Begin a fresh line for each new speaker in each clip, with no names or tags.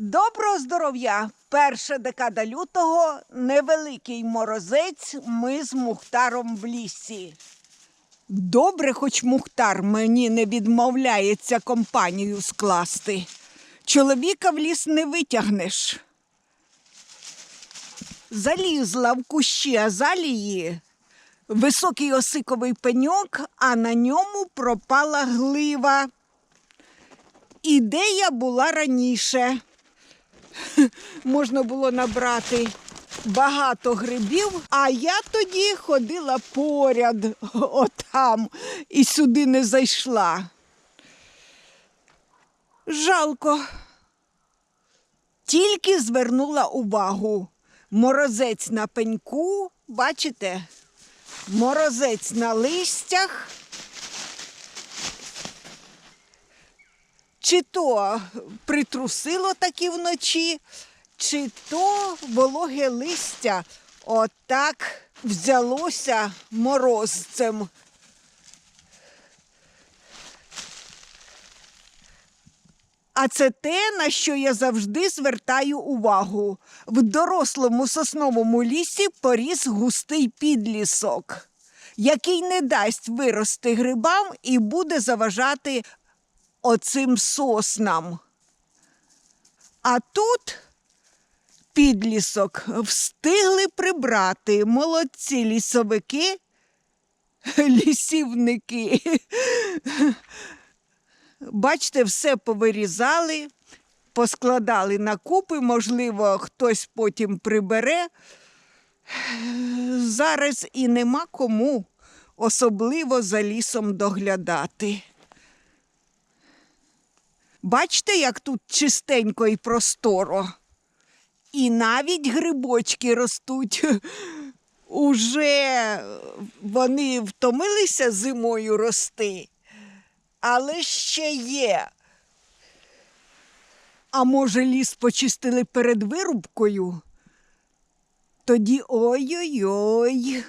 Доброго здоров'я! Перша декада лютого, невеликий морозець, ми з Мухтаром в лісі. Добре, хоч Мухтар мені не відмовляється компанію скласти. Чоловіка в ліс не витягнеш. Залізла в кущі азалії, високий осиковий пеньок, а на ньому пропала глива. Ідея була раніше. Можна було набрати багато грибів, а я тоді ходила поряд, отам, і сюди не зайшла. Жалко. Тільки звернула увагу. Морозець на пеньку, бачите? Морозець на листях. Чи то притрусило таки вночі, чи то вологе листя отак взялося морозцем. А це те, на що я завжди звертаю увагу. В дорослому сосновому лісі поріс густий підлісок, який не дасть вирости грибам і буде заважати оцим соснам. А тут підлісок встигли прибрати молодці лісовики, лісівники. Бачите, все повирізали, поскладали на купи, можливо, хтось потім прибере. Зараз і нема кому особливо за лісом доглядати. Бачите, як тут чистенько і просторо. І навіть грибочки ростуть. Уже вони втомилися зимою рости, але ще є. А може, ліс почистили перед вирубкою? Тоді ой-ой-ой.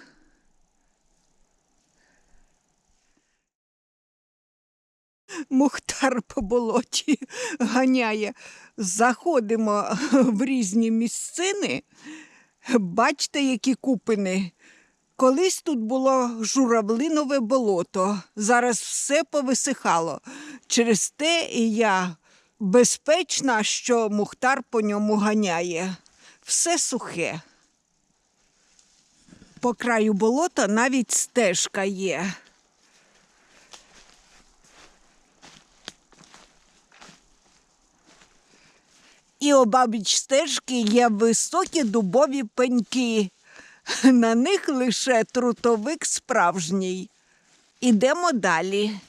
Мухтар по болоті ганяє. Заходимо в різні місцини. Бачите, які купини. Колись тут було журавлинове болото. Зараз все повисихало. Через те і я безпечна, що Мухтар по ньому ганяє. Все сухе. По краю болота навіть стежка є. І обабіч стежки є високі дубові пеньки. На них лише трутовик справжній. Ідемо далі.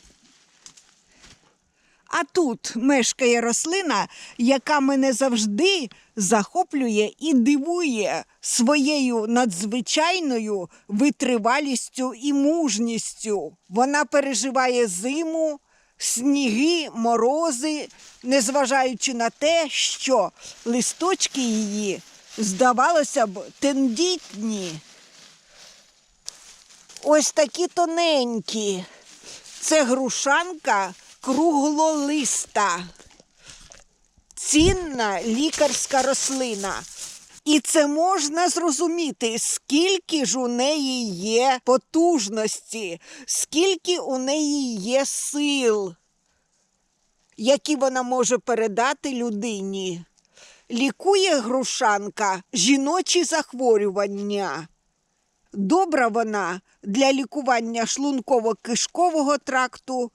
А тут мешкає рослина, яка мене завжди захоплює і дивує своєю надзвичайною витривалістю і мужністю. Вона переживає зиму, сніги, морози, незважаючи на те, що листочки її, здавалося б, тендітні. Ось такі тоненькі. Це грушанка круглолиста. Цінна лікарська рослина. І це можна зрозуміти, скільки ж у неї є потужності, скільки у неї є сил, які вона може передати людині. Лікує грушанка жіночі захворювання. Добра вона для лікування шлунково-кишкового тракту,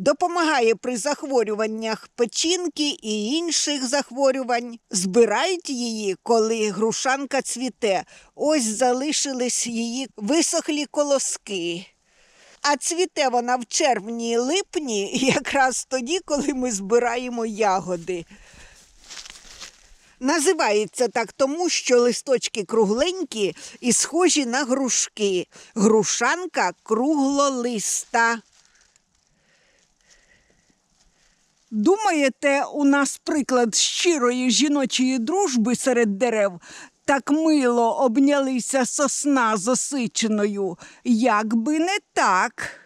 допомагає при захворюваннях печінки і інших захворювань. Збирають її, коли грушанка цвіте. Ось залишились її висохлі колоски. А цвіте вона в червні липні, якраз тоді, коли ми збираємо ягоди. Називається так тому, що листочки кругленькі і схожі на грушки. Грушанка круглолиста. Думаєте, у нас приклад щирої жіночої дружби серед дерев? Так мило обнялися сосна з осиченою, як би не так.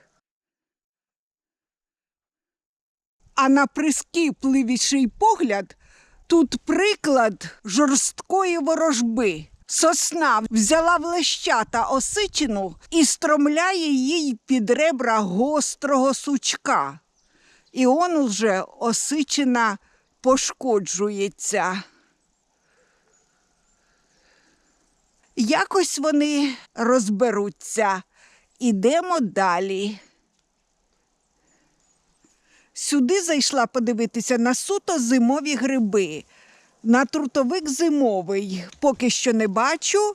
А на прискіпливіший погляд Тут приклад жорсткої ворожби. Сосна взяла в лещата осичину і стромляє їй під ребра гострого сучка. І он уже осичина пошкоджується. Якось вони розберуться. Ідемо далі. Сюди зайшла подивитися на суто зимові гриби. На трутовик зимовий поки що не бачу,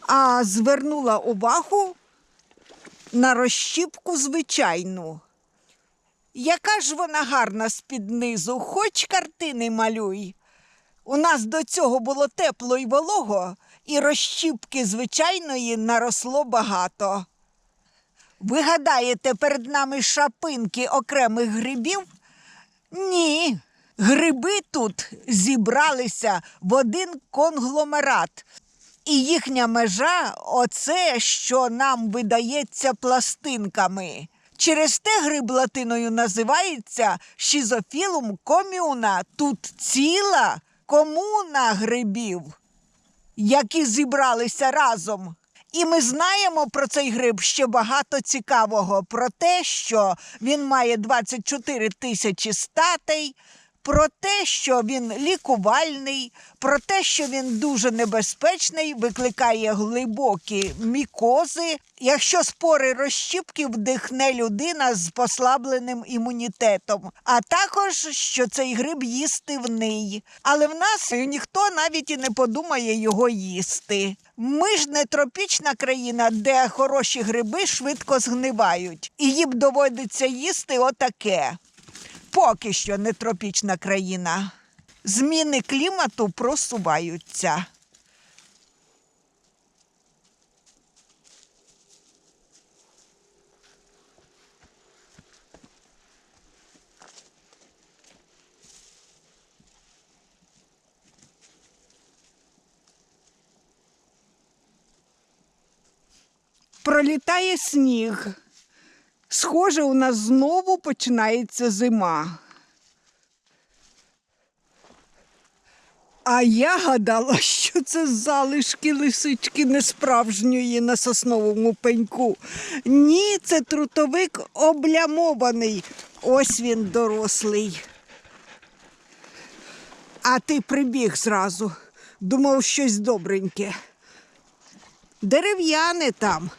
а звернула увагу на розщіпку звичайну. Яка ж вона гарна з-під низу, хоч картини малюй. У нас до цього було тепло і волого, і розщіпки звичайної наросло багато. Ви гадаєте, перед нами шапинки окремих грибів? Ні. Гриби тут зібралися в один конгломерат. І їхня межа оце, що нам видається пластинками. Через те гриб латиною називається шізофілум комюна. Тут ціла комуна грибів які зібралися разом. І ми знаємо про цей гриб ще багато цікавого, про те, що він має 24 тисячі статей, про те, що він лікувальний, про те, що він дуже небезпечний, викликає глибокі мікози. Якщо спори розщіпки вдихне людина з послабленим імунітетом, а також що цей гриб їстивний. Але в нас ніхто навіть і не подумає його їсти. Ми ж не тропічна країна, де хороші гриби швидко згнивають, і їм доводиться їсти отаке. Поки що не тропічна країна. Зміни клімату просуваються. Пролітає сніг. Схоже, у нас знову починається зима. А я гадала, що це залишки лисички несправжньої на сосновому пеньку. Ні, це трутовик облямований. Ось він дорослий. А ти прибіг зразу. Думав щось добреньке. Дерев'яне там.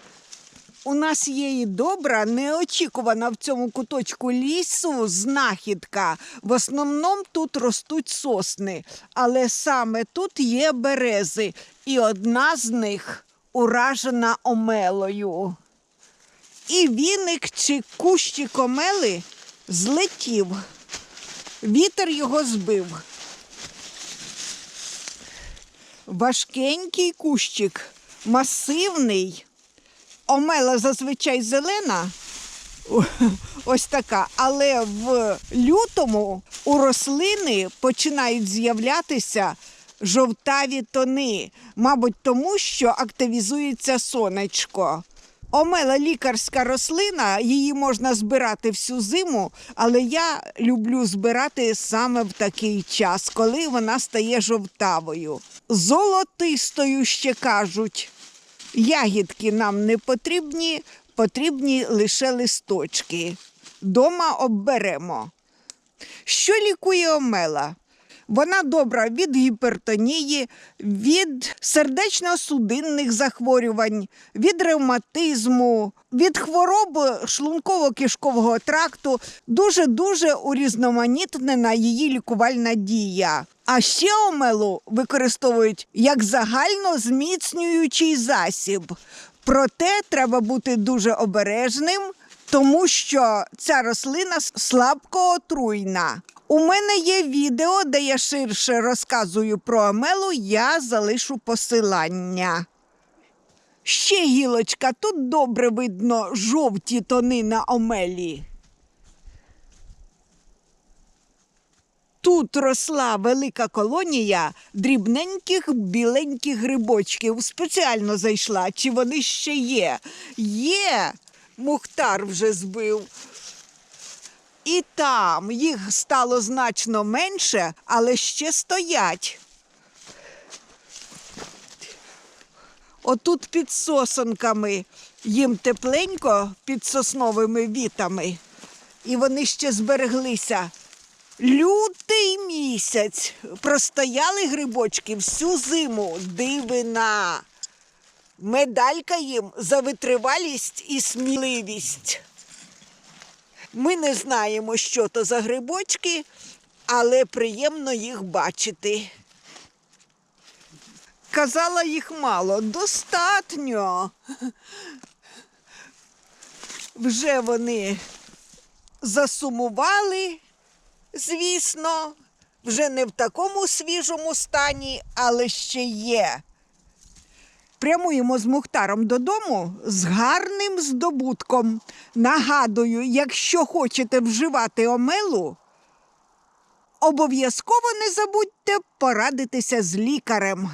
У нас є і добра, неочікувана в цьому куточку лісу знахідка. В основному тут ростуть сосни, але саме тут є берези, і одна з них уражена омелою. І віник чи кущик омели злетів. Вітер його збив. Важкенький кущик, масивний. Омела зазвичай зелена, ось така, але в лютому у рослини починають з'являтися жовтаві тони, мабуть, тому що активізується сонечко. Омела лікарська рослина, її можна збирати всю зиму, але я люблю збирати саме в такий час, коли вона стає жовтавою. Золотистою ще кажуть. Ягідки нам не потрібні, потрібні лише листочки. Дома обберемо. Що лікує омела? Вона добра від гіпертонії, від сердечно-судинних захворювань, від ревматизму, від хвороб шлунково-кишкового тракту. Дуже-дуже урізноманітнена її лікувальна дія. А ще омелу використовують як загально зміцнюючий засіб. Проте треба бути дуже обережним, тому що ця рослина слабко отруйна. У мене є відео, де я ширше розказую про омелу, я залишу посилання. Ще гілочка, тут добре видно жовті тони на омелі. Тут росла велика колонія дрібненьких біленьких грибочків. Спеціально зайшла. Чи вони ще є? Є. Мухтар вже збив. І там їх стало значно менше, але ще стоять. Отут під сосонками їм тепленько під сосновими вітами, і вони ще збереглися. Лютий місяць простояли грибочки всю зиму. Дивина. Медалька їм за витривалість і сміливість. Ми не знаємо, що то за грибочки, але приємно їх бачити. Казала їх мало, достатньо. Вже вони засумували, звісно, вже не в такому свіжому стані, але ще є. Прямуємо з Мухтаром додому з гарним здобутком. Нагадую, якщо хочете вживати омелу, обов'язково не забудьте порадитися з лікарем.